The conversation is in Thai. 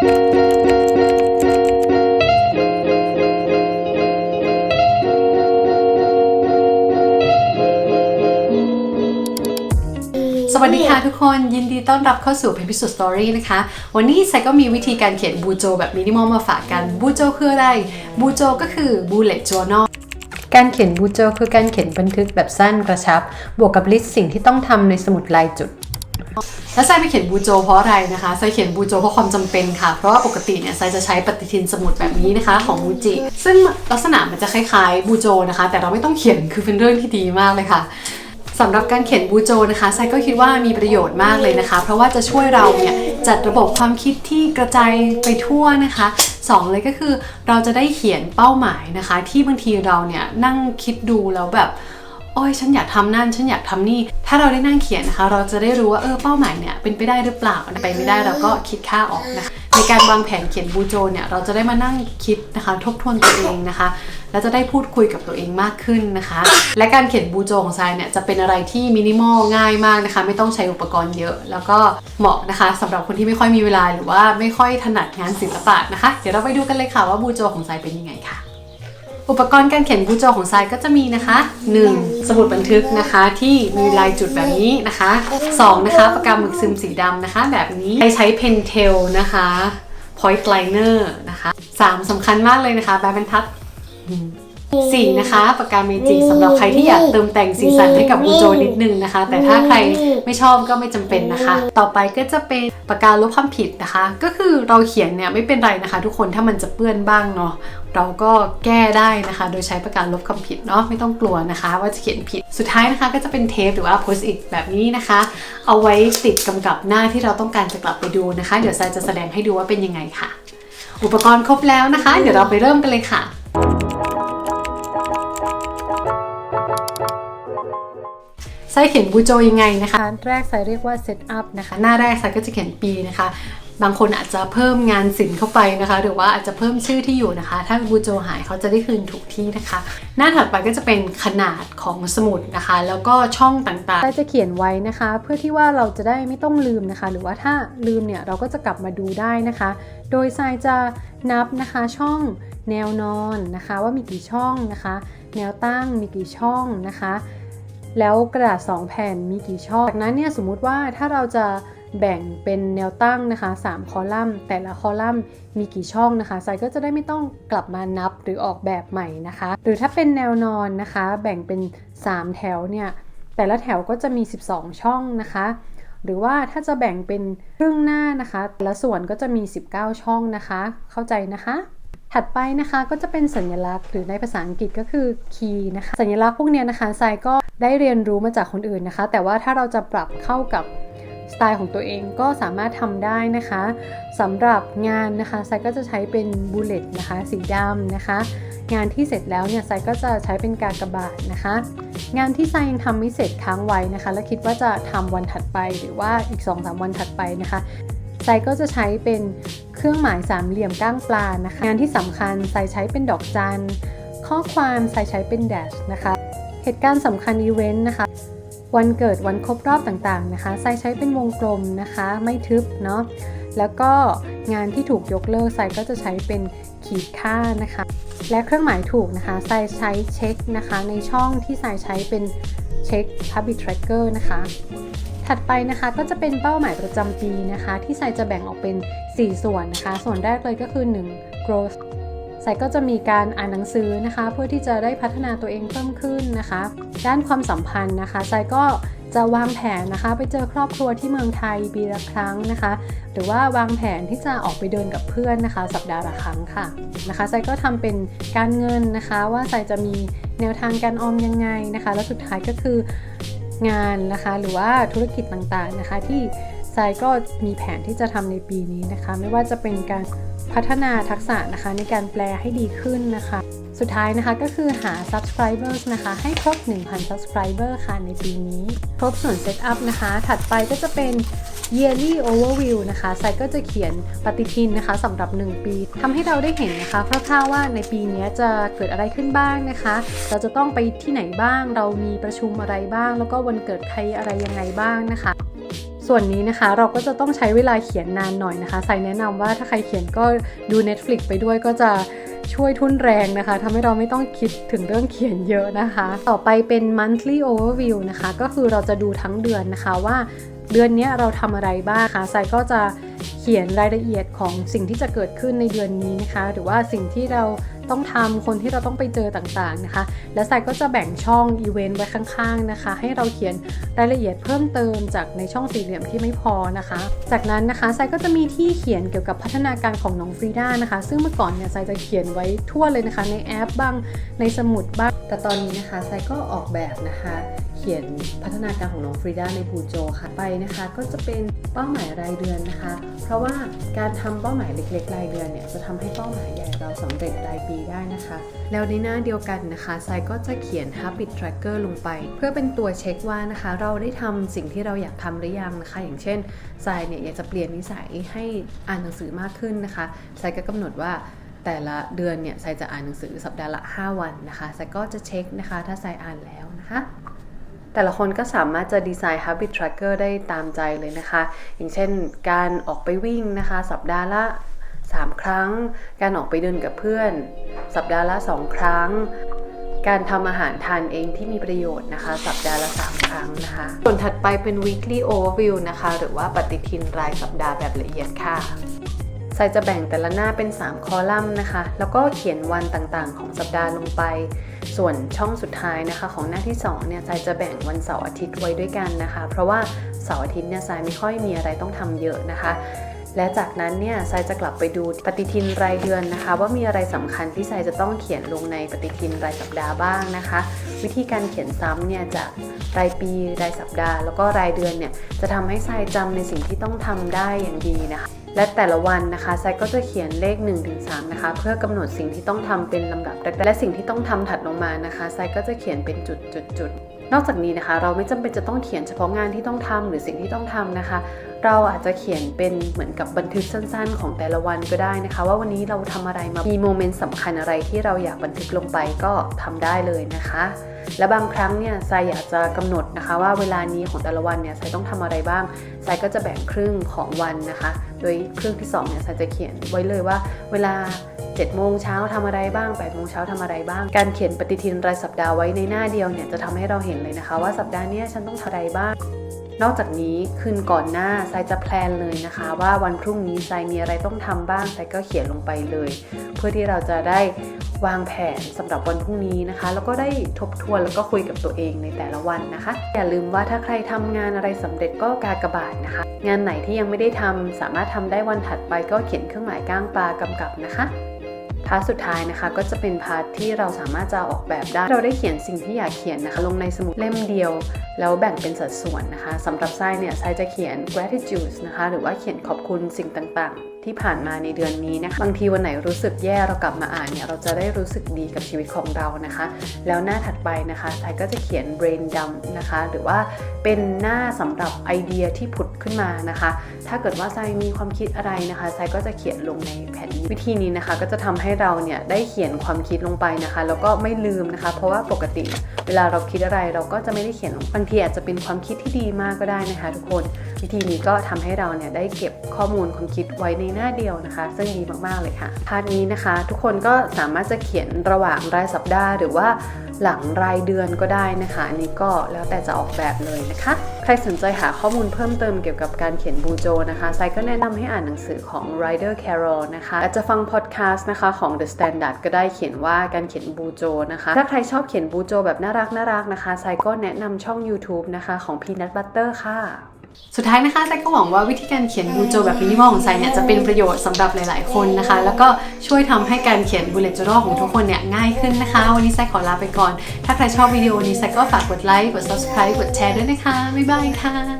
สวัสดีค่ะทุกคนยินดีต้อนรับเข้าสู่เพ p ิสุดสตอรี่นะคะ วันนี้ไซก็มีวิธีการเขียนบูโจแบบมินิมอลมาฝากกันบูโจคืออะไรบูโจก็คือ bullet journal การเขียนบูโจคือการเขียนบันทึกแบบสั้นกระชับ บวกกับลิสต์สิ่งที่ต้องทำในสมุดลายจุด แล้วไซไปเขียนบูโจเพราะอะไรนะคะไซเขียนบูโจเพราะความจำเป็นค่ะ เพราะว่าปกติเนี่ยไซจะใช้ปฏิทินสมุดแบบนี้นะคะ ของมูจิ ซึ่งลักษณะมันจะคล้ายๆบูโจนะคะ แต่เราไม่ต้องเขียนคือเป็นเรื่องที่ดีมากเลยค่ะสำหรับการเขียนบูโจนะคะไซก็คิดว่ามีประโยชน์มากเลยนะคะ เพราะว่าจะช่วยเราเนี่ยจัดระบบความคิดที่กระจายไปทั่วนะคะสองเลยก็คือเราจะได้เขียนเป้าหมายนะคะ ที่บางทีเราเนี่ยนั่งคิดดูแล้วแบบ โอ้ยฉันอยากทำนั่น ฉันอยากทำนี่ ถ้าเราได้นั่งเขียนนะคะ เราจะได้รู้ว่าเออเป้าหมายเนี่ยเป็นไปได้หรือเปล่าไปไม่ได้เราก็คิดค่าออกนะคะในการวางแผนเขียนบูโจเนี่ยเราจะได้มานั่งคิดนะคะทบทวนตัวเองนะคะ แล้วจะได้พูดคุยกับตัวเองมากขึ้นนะคะ และการเขียนบูโจของทรายเนี่ยจะเป็นอะไรที่มินิมอลง่ายมากนะคะ ไม่ต้องใช้อุปกรณ์เยอะ แล้วก็เหมาะนะคะสำหรับคนที่ไม่ค่อยมีเวลาหรือว่าไม่ค่อยถนัดงานศิลปะนะคะ เดี๋ยวเราไปดูกันเลยค่ะว่าบูโจของทรายเป็นยังไงค่ะ อุปกรณ์การเขียนบูโจของทรายก็จะมีนะคะ 1. สมุดบันทึกนะคะที่มีลายจุดแบบนี้นะคะ 2. นะคะปากกาหมึกซึมสีดำนะคะ แบบนี้ใช้ใช้เพนเทลนะคะ point liner นะคะ 3. สำคัญมากเลยนะคะแบบบรรทัดสี่นะคะปากกาเมจิสำหรับใครที่อยากเติมแต่งสีสันให้กับบูโจนิดนึงนะคะ แต่ถ้าใครไม่ชอบก็ไม่จำเป็นนะคะ ต่อไปก็จะเป็น ปากกาลบคำผิดนะคะ ก็คือเราเขียนเนี่ยไม่เป็นไรนะคะ ทุกคนถ้ามันจะเปื้อนบ้างเนาะเราก็แก้ได้นะคะ โดยใช้ปากกาลบคำผิดเนาะไม่ต้องกลัวนะคะ ว่าจะเขียนผิดสุดท้ายนะคะ ก็จะเป็นเทปหรือว่าโพสต์อิทแบบนี้นะคะ เอาไว้ติดกำกับหน้าที่เราต้องการจะกลับไปดูนะคะ เดี๋ยวทรายจะแสดงให้ดูว่าเป็นยังไงค่ะ อุปกรณ์ครบแล้วนะคะ เดี๋ยวเราไปเริ่มกันเลยค่ะ ไซเขียนบูโจยังไงนะคะ แรกไซเรียกว่า set up นะคะ หน้าแรกไซก็จะเขียนปีนะคะ บางคนอาจจะเพิ่มงานศิลป์เข้าไปนะคะ หรือว่าอาจจะเพิ่มชื่อที่อยู่นะคะ ถ้าบูโจหายเขาจะได้คืนถูกที่นะคะ หน้าถัดไปก็จะเป็นขนาดของสมุดนะคะ แล้วก็ช่องต่างๆไซจะเขียนไว้นะคะ เพื่อที่ว่าเราจะได้ไม่ต้องลืมนะคะ หรือว่าถ้าลืมเนี่ยเราก็จะกลับมาดูได้นะคะ โดยไซจะนับนะคะช่องแนวนอนนะคะ ว่ามีกี่ช่องนะคะ แนวตั้งมีกี่ช่องนะคะ แล้วกระดาษ 2 แผ่นมีกี่ช่องจากนั้นเนี่ยสมมุติว่าถ้าเราจะแบ่งเป็นแนวตั้งนะคะ 3 คอลัมน์ แต่ละคอลัมน์มีกี่ช่องนะคะไซก็จะได้ไม่ต้องกลับมานับหรือออกแบบใหม่นะคะ หรือถ้าเป็นแนวนอนนะคะ แบ่งเป็น 3 แถวเนี่ย แต่ละแถวก็จะมี 12 ช่องนะคะ หรือว่าถ้าจะแบ่งเป็นครึ่งหน้านะคะแต่ละส่วนก็จะมี 19 ช่องนะคะ เข้าใจนะคะถัดไปนะคะก็จะเป็นสัญลักษณ์หรือในภาษาอังกฤษก็คือ key นะคะสัญลักษณ์พวกเนี้ยนะคะไซก็ ได้เรียนรู้มาจากคนอื่นนะคะ แต่ว่าถ้าเราจะปรับเข้ากับสไตล์ของตัวเองก็สามารถทำได้นะคะสำหรับงานนะคะไซก็จะใช้เป็นบูเลตนะคะ สีดำนะคะ งานที่เสร็จแล้วเนี่ยไซก็จะใช้เป็นกากบาทนะคะ งานที่ไซยังทำไม่เสร็จค้างไว้นะคะ และคิดว่าจะทำวันถัดไปหรือว่าอีก 2-3 วันถัดไปนะคะไซก็จะใช้เป็นเครื่องหมายสามเหลี่ยมก้างปลานะคะ งานที่สำคัญไซใช้เป็นดอกจันข้อความไซใช้เป็นแดชนะคะ เหตุการณ์สำคัญอีเวนต์นะคะ วันเกิดวันครบรอบต่างๆนะคะไซใช้เป็นวงกลมนะคะ ไม่ทึบเนาะแล้วก็งานที่ถูกยกเลิกไซก็จะใช้เป็นขีดค่านะคะ และเครื่องหมายถูกนะคะไซใช้เช็คนะคะ ในช่องที่ไซใช้เป็นเช็ค Public Tracker นะคะ ถัดไปนะคะก็จะเป็นเป้าหมายประจำปีนะคะ ที่ไซจะแบ่งออกเป็น 4 ส่วนนะคะ ส่วนแรกเลยก็คือ 1 growth ไซก็จะมีการอ่านหนังสือนะคะ เพื่อที่จะได้พัฒนาตัวเองเพิ่มขึ้นนะคะ ด้านความสัมพันธ์นะคะไซก็จะวางแผนนะคะไปเจอครอบครัวที่เมืองไทยปีละครั้งนะคะ หรือว่าวางแผนที่จะออกไปเดินกับเพื่อนนะคะ สัปดาห์ละครั้งค่ะนะคะไซก็ทำเป็นการเงินนะคะ ว่าไซจะมีแนวทางการออมยังไงนะคะ แล้วสุดท้ายก็คืองานนะคะ หรือว่าธุรกิจต่างๆนะคะที่ ไซก็มีแผนที่จะทำในปีนี้นะคะ ไม่ว่าจะเป็นการพัฒนาทักษะนะคะในการแปลให้ดีขึ้นนะคะ สุดท้ายนะคะก็คือหา subscribers นะคะ ให้ครบ 1,000 subscriber ค่ะในปีนี้ ครบส่วน setup นะคะ ถัดไปก็จะเป็น yearly overview นะคะไซก็จะเขียนปฏิทินนะคะสำหรับ 1 ปีทำให้เราได้เห็นนะคะคร่าวๆว่าในปีนี้จะเกิดอะไรขึ้นบ้างนะคะ เราจะต้องไปที่ไหนบ้าง เรามีประชุมอะไรบ้าง แล้วก็วันเกิดใครอะไรยังไงบ้างนะคะ ส่วนนี้นะคะเราก็จะต้องใช้เวลาเขียนนานหน่อยนะคะ ใส่แนะนำว่าถ้าใครเขียนก็ดู Netflix ไปด้วยก็จะช่วยทุ่นแรงนะคะทำให้เราไม่ต้องคิดถึงเรื่องเขียนเยอะนะคะ ต่อไปเป็น monthly overview นะคะ ก็คือเราจะดูทั้งเดือนนะคะว่าเดือนนี้เราทำอะไรบ้างคะไซก็จะเขียนรายละเอียดของสิ่งที่จะเกิดขึ้นในเดือนนี้นะคะ หรือว่าสิ่งที่เรา ต้องทำคนที่เราต้องไปเจอต่างๆนะคะ และไซก็จะแบ่งช่องอีเวนต์ไว้ข้างๆนะคะ ให้เราเขียนรายละเอียดเพิ่มเติมจากในช่องสี่เหลี่ยมที่ไม่พอนะคะ จากนั้นนะคะไซก็จะมีที่เขียนเกี่ยวกับพัฒนาการของน้องฟรีด้านะคะ ซึ่งเมื่อก่อนเนี่ยไซจะเขียนไว้ทั่วเลยนะคะ ในแอปบ้างในสมุดบ้างแต่ตอนนี้นะคะไซก็ออกแบบนะคะ ขียนพัฒนาการของน้องฟรีดาในบูโจค่ะไปนะคะ ก็จะเป็นเป้าหมายรายเดือนนะคะ เพราะว่าการทำเป้าหมายเล็กๆ รายเดือนเนี่ยจะทำให้เป้าหมายใหญ่เราสำเร็จรายปีได้นะคะ แล้วในหน้าเดียวกันนะคะไซก็จะเขียน habit tracker ลงไป เพื่อเป็นตัวเช็คว่านะคะ เราได้ทำสิ่งที่เราอยากทำหรือยังนะคะ อย่างเช่นไซเนี่ยอยากจะเปลี่ยนนิสัยให้อ่านหนังสือมากขึ้นนะคะไซก็กำหนดว่าแต่ละเดือนเนี่ยไซจะอ่านหนังสือสัปดาห์ละ 5 วันนะคะไซก็จะเช็คนะคะ ถ้าไซอ่านแล้วนะคะ แต่ละคนก็สามารถจะดีไซน์ habit tracker ได้ตามใจเลยนะคะ อย่างเช่นการออกไปวิ่งนะคะ สัปดาห์ละ 3 ครั้ง การออกไปเดินกับเพื่อน สัปดาห์ละ 2 ครั้ง การทำอาหารทานเองที่มีประโยชน์นะคะ สัปดาห์ละ 3 ครั้งนะคะ ส่วนถัดไปเป็น weekly overview นะคะ หรือว่าปฏิทินรายสัปดาห์แบบละเอียดค่ะไซจะแบ่งแต่ละหน้าเป็น 3 คอลัมน์นะคะ แล้วก็เขียนวันต่างๆ ของสัปดาห์ลงไป ส่วนช่องสุดท้ายนะคะของหน้าที่2เนี่ยสายจะแบ่งวันเสาร์อาทิตย์ไว้ด้วยกันนะคะ เพราะว่าเสาร์อาทิตย์เนี่ยสายไม่ค่อยมีอะไรต้องทำเยอะนะคะ และจากนั้นเนี่ยไซจะกลับไปดูปฏิทินรายเดือนนะคะ ว่ามีอะไรสำคัญที่ไซจะต้องเขียนลงในปฏิทินรายสัปดาห์บ้างนะคะ วิธีการเขียนซ้ำเนี่ยจะรายปีรายสัปดาห์ แล้วก็รายเดือนเนี่ยจะทำให้ไซจำในสิ่งที่ต้องทำได้อย่างดีนะคะและแต่ละวันนะคะไซก็จะเขียนเลข 1-3 นะคะ เพื่อกำหนดสิ่งที่ต้องทำเป็นลำดับและสิ่งที่ต้องทำถัดลงมานะคะไซก็จะเขียนเป็นจุดๆๆ นอกจากนี้นะคะ เราไม่จำเป็นจะต้องเขียนเฉพาะงานที่ต้องทำหรือสิ่งที่ต้องทำนะคะ เราอาจจะเขียนเป็นเหมือนกับบันทึกสั้น ๆ ของแต่ละวันก็ได้นะคะ ว่าวันนี้เราทำอะไรมามีโมเมนต์สำคัญอะไรที่เราอยากบันทึกลงไปก็ทำได้เลยนะคะและบางครั้งเนี่ยไซอยากจะกำหนดนะคะว่าเวลานี้ของแต่ละวันเนี่ยไซต้องทำอะไรบ้างไซก็จะแบ่งครึ่งของวันนะคะ โดยครึ่งที่2เนี่ยไซจะเขียนไว้เลยว่า เวลา 7โมงเช้าทำอะไรบ้าง8โมงเช้าทำอะไรบ้าง การเขียนปฏิทินรายสัปดาห์ไว้ในหน้าเดียวเนี่ยจะทำให้เราเห็นเลยนะคะ ว่าสัปดาห์นี้ฉันต้องทำอะไรบ้างนอกจากนี้คืนก่อนหน้าไซจะแพลนเลยนะคะ ว่าวันพรุ่งนี้ไซมีอะไรต้องทำบ้างไซก็เขียนลงไปเลย เพื่อที่เราจะได้วางแผนสำหรับวันพรุ่งนี้นะคะ แล้วก็ได้ทบทวนแล้วก็คุยกับตัวเองในแต่ละวันนะคะ อย่าลืมว่าถ้าใครทำงานอะไรสำเร็จก็กากบาทนะคะ งานไหนที่ยังไม่ได้ทำสามารถทำได้วันถัดไปก็เขียนเครื่องหมายก้างปลากำกับนะคะ พาร์ทสุดท้ายนะคะก็จะเป็นพาร์ทที่เราสามารถจะออกแบบได้ เราได้เขียนสิ่งที่อยากเขียนนะคะ ลงในสมุดเล่มเดียว แล้วแบ่งเป็นสัดส่วนนะคะสำหรับไส้เนี่ยไส้จะเขียน gratitude นะคะ หรือว่าเขียนขอบคุณสิ่งต่างๆที่ผ่านมาในเดือนนี้นะคะบางทีวันไหนรู้สึกแย่เรากลับมาอ่านเนี่ยเราจะได้รู้สึกดีกับชีวิตของเรานะคะ แล้วหน้าถัดไปนะคะไซก็จะเขียน brain dump นะคะ หรือว่าเป็นหน้าสำหรับไอเดียที่ผุดขึ้นมานะคะ ถ้าเกิดว่าไซมีความคิดอะไรนะคะไซก็จะเขียนลงในแผ่นนี้วิธีนี้นะคะ ก็จะทำให้เราเนี่ยได้เขียนความคิดลงไปนะคะ แล้วก็ไม่ลืมนะคะ เพราะว่าปกติเวลาเราคิดอะไรเราก็จะไม่ได้เขียนบางทีอาจจะเป็นความคิดที่ดีมากก็ได้นะคะ ทุกคน วิธีนี้ก็ทำให้เราเนี่ยได้เก็บข้อมูลความคิดไว้ในหน้าเดียวนะคะ ซึ่งดีมากๆเลยค่ะพาร์ทนี้นะคะ ทุกคนก็สามารถจะเขียนระหว่างรายสัปดาห์ หรือว่าหลังรายเดือนก็ได้นะคะอันนี้ก็แล้วแต่จะออกแบบเลยนะคะ ใครสนใจหาข้อมูลเพิ่มเติมเกี่ยวกับการเขียนบูโจนะคะไซก็แนะนำให้อ่านหนังสือของ Ryder Carroll นะคะอาจจะฟังพอดแคสต์นะคะของ The Standard ก็ได้เขียนว่าการเขียนบูโจนะคะ ถ้าใครชอบเขียนบูโจแบบน่ารักน่ารักนะคะไซก็แนะนำช่อง YouTube นะคะของ Peanut Butter ค่ะ สุดท้ายนะคะไซก็หวังว่าวิธีการเขียนบูโจแบบมินิมอลของไซเนี่ยจะเป็นประโยชน์สำหรับหลายๆ คนนะคะ แล้วก็ช่วยทำให้การเขียน bullet journal ของทุกคนเนี่ยง่ายขึ้นนะคะ วันนี้ไซขอลาไปก่อน ถ้าใครชอบวิดีโอนี้ไซก็ฝากกดไลค์กด subscribe กดแชร์ด้วยนะคะบ๊ายบายค่ะ